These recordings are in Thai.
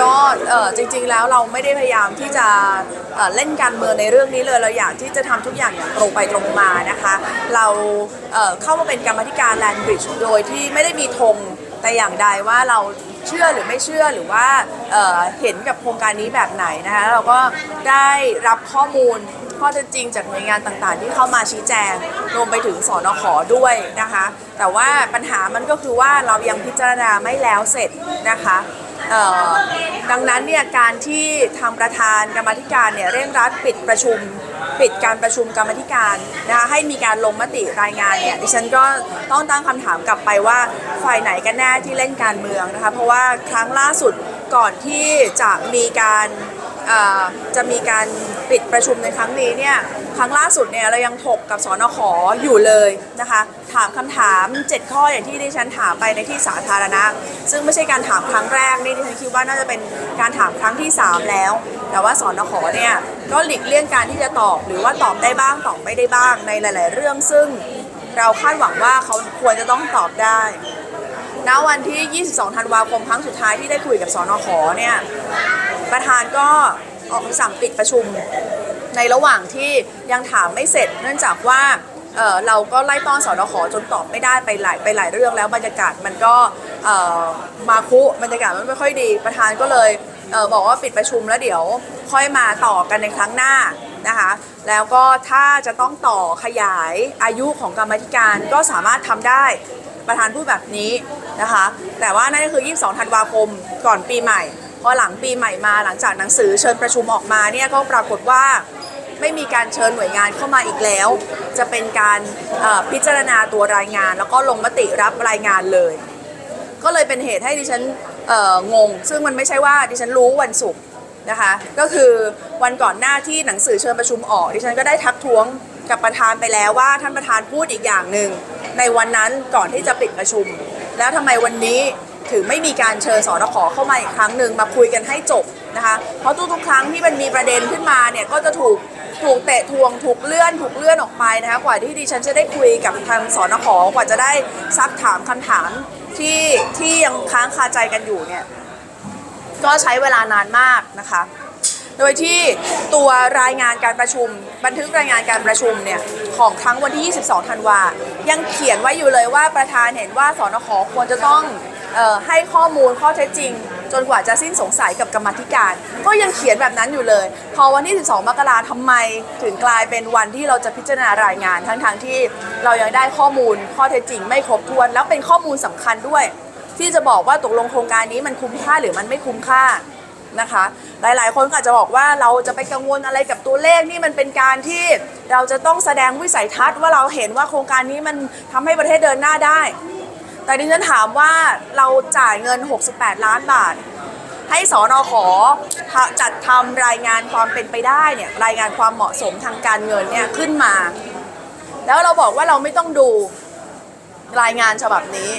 ก็จริงๆแล้วเราไม่ได้พยายามที่จะเล่นการเมืองในเรื่องนี้เลยเราอยากที่จะทำทุกอย่างอย่างตรงไปตรงมานะคะ เราเข้ามาเป็นกรรมธิการแลนบริดจ์โดยที่ไม่ได้มีธงแต่อย่างใดว่าเราเชื่อหรือไม่เชื่อหรือว่าเห็นกับโครงการนี้แบบไหนนะคะเราก็ได้รับข้อมูลข้อเท็จจริงจากหน่วยงานต่างๆ ที่เข้ามาชี้แจงรวมไปถึงสอนขอด้วยนะคะ แต่ว่าปัญหามันก็คือว่าเรายังพิจารณาไม่แล้วเสร็จนะคะ เอ่อดังนั้นเนี่ยการที่ทางประธานกรรมธิการเนี่ยเร่งรัดปิดประชุม ปิดการประชุมกรรมธิการนะคะให้มีการลงมติรายงานเนี่ยดิฉันก็ต้องตั้งคำถามกลับไปว่าฝ่ายไหนกันแน่ที่เล่นการเมืองนะคะเพราะว่าครั้งล่าสุดก่อนที่จะมีการ จะมีการปิดประชุมในครั้งนี้เนี่ยครั้งล่าสุดเนี่ยเรายังถกกับสนขออยู่เลยนะคะ ถามคำถาม 7 ข้ออย่างที่ดิฉันถามไปในที่สาธารณะ ซึ่งไม่ใช่การถามครั้งแรกนี่ดิฉันคิดว่าน่าจะเป็นการถามครั้งที่ 3 แล้ว แต่ว่าสอนขเนี่ยก็หลีกเลี่ยงการที่จะตอบ หรือว่าตอบได้บ้างตอบไม่ได้บ้างในหลาย ๆ เรื่องซึ่งเราคาดหวังว่าเขาควรจะต้องตอบได้ณวันที่ 22 ธันวาคมครั้งสุดท้ายที่ได้คุยกับสอนขเนี่ย ประธานก็ออกคำสั่งปิดประชุม ในระหว่างที่ยังถามไม่เสร็จ เนื่องจากว่าเเราก็ไล่ต้อนสอนขอจนตอบไม่ได้ไปหลายไปหลายเรื่องแล้วบรรยากาศมันก็มาคุบรรยากาศมันไม่ค่อยดี ประธานก็เลยเออบอกว่าปิดประชุมแล้วเดี๋ยวค่อยมาต่อกันในครั้งหน้านะคะแล้วก็ถ้าจะต้องต่อขยายอายุของกรรมธิการก็สามารถทำได้ประธานพูดแบบนี้นะคะแต่ว่านั่นก็คือ 22 ธันวาคมก่อนปีใหม่ พอหลังปีใหม่มาหลังจากหนังสือเชิญประชุมออกมาเนี่ยก็ปรากฏว่าไม่มีการเชิญหน่วยงานเข้ามาอีกแล้ว จะเป็นการพิจารณาตัวรายงาน แล้วก็ลงมติรับรายงานเลย ก็เลยเป็นเหตุให้ดิฉันงง ซึ่งมันไม่ใช่ว่าดิฉันรู้วันศุกร์นะคะ ก็คือวันก่อนหน้าที่หนังสือเชิญประชุมออก ดิฉันก็ได้ทักท้วงกับประธานไปแล้วว่าท่านประธานพูดอีกอย่างหนึ่งในวันนั้นก่อนที่จะปิดประชุม แล้วทำไมวันนี้ ถึงไม่มีการเชิญสอนขอเข้ามาอีกครั้งหนึ่งมาคุยกันให้จบนะคะ เพราะทุกๆครั้งที่มันมีประเด็นขึ้นมาเนี่ยก็จะถูกถูกเตะทวงถูกเลื่อนถูกเลื่อนออกไปนะคะกว่าที่ดิฉันจะได้คุยกับทางสอนขอกว่าจะได้ซักถามคำถามที่ที่ยังค้างคาใจกันอยู่เนี่ยก็ใช้เวลานานมากนะคะ โดยที่ตัวรายงานการประชุม บันทึกรายงานการประชุมเนี่ยของครั้งวันที่ 22 ธันวา ยังเขียนไว้อยู่เลยว่าประธานเห็นว่าสนขควรจะต้อง ให้ข้อมูลข้อเท็จจริง จนกว่าจะสิ้นสงสัยกับกรรมธิการ ก็ยังเขียนแบบนั้นอยู่เลย พอวันที่ 12 มกราทำไมถึงกลายเป็นวันที่เราจะพิจารณารายงาน ทั้งๆที่เรายังได้ข้อมูลข้อเท็จจริง ไม่ครบถ้วน แล้วเป็นข้อมูลสำคัญด้วย ที่จะบอกว่าตกลงโครงการนี้มันคุ้มค่าหรือมันไม่คุ้มค่านะคะ หลายๆ คนก็อาจจะบอกว่าเราจะไปกังวลอะไรกับตัวเลขนี่มันเป็นการที่เราจะต้องแสดงวิสัยทัศน์ว่าเราเห็นว่าโครงการนี้มันทำให้ประเทศเดินหน้าได้ แต่ดิฉันถามว่าเราจ่ายเงิน 68 ล้านบาท ให้สอนอขอจัดทำรายงานความเป็นไปได้เนี่ยรายงานความเหมาะสมทางการเงินเนี่ยขึ้นมา แล้วเราบอกว่าเราไม่ต้องดูรายงานฉบับนี้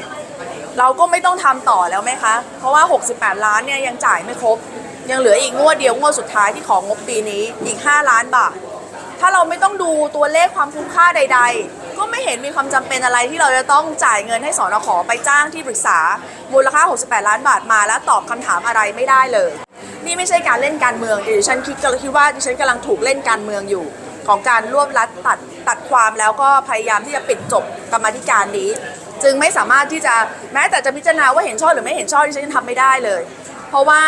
เราก็ไม่ต้องทำต่อแล้วไหมคะ เพราะว่า 68 ล้านเนี่ยยังจ่ายไม่ครบ ยังเหลืออีกงวดเดียวงวดสุดท้ายที่ของงบปีนี้อีก 5 ล้านบาท ถ้าเราไม่ต้องดูตัวเลขความคุ้มค่าใด ๆ ก็ไม่เห็นมีความจำเป็นอะไรที่เราจะต้องจ่ายเงินให้สอนขอไปจ้างที่ปรึกษามูลค่า 68 ล้านบาทมาแล้วตอบคำถามอะไรไม่ได้เลย นี่ไม่ใช่การเล่นการเมืองดิฉันคิดก็คิดว่าดิฉันกำลังถูกเล่นการเมืองอยู่ ของการรวบรัดตัดตัดความแล้วก็พยายามที่จะปิดจบกรรมาธิการนี้ จึงไม่สามารถที่จะแม้แต่จะพิจารณาว่าเห็นชอบหรือไม่เห็นชอบดิฉันยังทำไม่ได้เลย เพราะว่า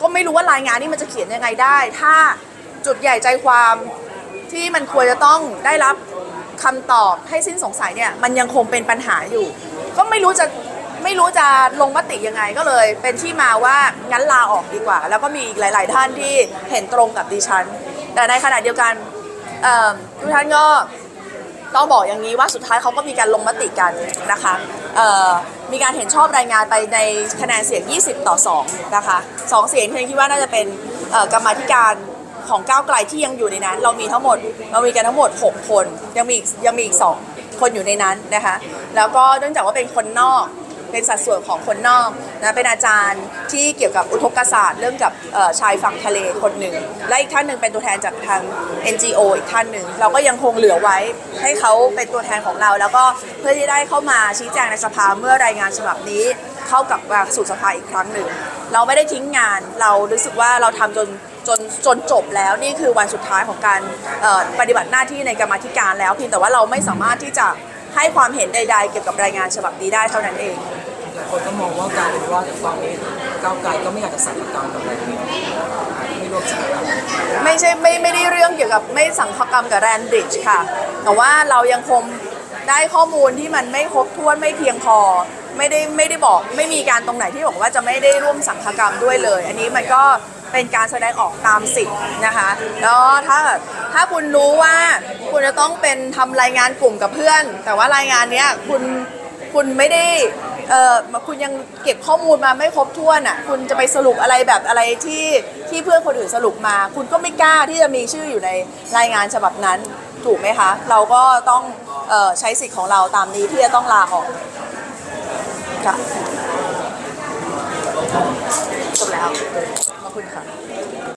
ก็ไม่รู้ว่ารายงานนี้มันจะเขียนยังไงได้ ถ้าจุดใหญ่ใจความที่มันควรจะต้องได้รับ คำตอบให้สิ้นสงสัยเนี่ยมันยังคงเป็นปัญหาอยู่ ก็ไม่รู้จะไม่รู้จะลงมติยังไงก็เลย เป็นที่มาว่างั้นลาออกดีกว่า แล้วก็มีอีกหลาย ๆ ท่านที่เห็นตรงกับดิฉัน แต่ในขณะเดียวกันทุกท่านก็ต้องบอกอย่างนี้ว่าสุดท้ายเขาก็มีการลงมติกันนะคะมีการเห็นชอบรายงานไปในคะแนนเสียง 20 ต่อ 2 นะคะสองเสียงที่คิดว่าน่าจะเป็นกรรมาธิการ ของก้าวไกลที่ยังอยู่ในนั้น เรามีทั้งหมดเรามีกันทั้งหมด 6 คน ยังมียังมีอีก2คนอยู่ในนั้นนะคะแล้วก็เนื่องจากว่าเป็นคนนอกเป็นสัดส่วนของคนนอกนะเป็นอาจารย์ที่เกี่ยวกับอุทกศาสตร์เรื่องกับชายฝั่งทะเลคนหนึ่ง และอีกท่านหนึ่งเป็นตัวแทนจากทาง NGO อีกท่านหนึ่ง เราก็ยังคงเหลือไว้ให้เขาเป็นตัวแทนของเรา แล้วก็เพื่อที่ได้เข้ามาชี้แจงในสภาเมื่อรายงานฉบับนี้เข้ากับสู่สภาอีกครั้งหนึ่ง เราไม่ได้ทิ้งงานเรารู้สึกว่าเราทำจน จนจนจบแล้วนี่คือวันสุดท้ายของการเอ่อปฏิบัติหน้าที่ในกรรมาธิการแล้วเพียงแต่ว่าเราไม่สามารถที่จะให้ความเห็นใด ๆ เกี่ยวกับรายงานฉบับนี้ได้เท่านั้นเองหลายคนก็มองว่ากลารเป็นว่าตอนนี้ก้าวไกลก็ไม่อยากจะสั่งการกับอะไรนี้ไม่ร่วมสังกัดไม่ใช่ไม่ไม่ได้เรื่องเกี่ยวกับไม่สังคกรรมกับแรนบริดจ์ค่ะ แต่ว่าเรายังคงได้ข้อมูลที่มันไม่ครบถ้วนไม่เพียงพอไม่ได้ไม่ได้บอกไม่มีการตรงไหนที่บอกว่าจะไม่ได้ร่วมสังคกรรมด้วยเลย อันนี้มันก็ เป็นการแสดงออกตามสิทธิ์นะคะแล้วถ้าถ้าคุณรู้ว่าคุณจะต้องเป็นทำรายงานกลุ่มกับเพื่อน แต่ว่ารายงานเนี้ยคุณคุณไม่ได้เออคุณยังเก็บข้อมูลมาไม่ครบถ้วนอะคุณจะไปสรุปอะไรแบบอะไรที่ที่เพื่อนคนอื่นสรุปมา คุณก็ไม่กล้าที่จะมีชื่ออยู่ในรายงานฉบับนั้นถูกไหมคะ เราก็ต้องออใช้สิทธิ์ของเราตามนี้ที่จะต้องลาออกค่ะจบแล้ว ขอบคุณค่ะ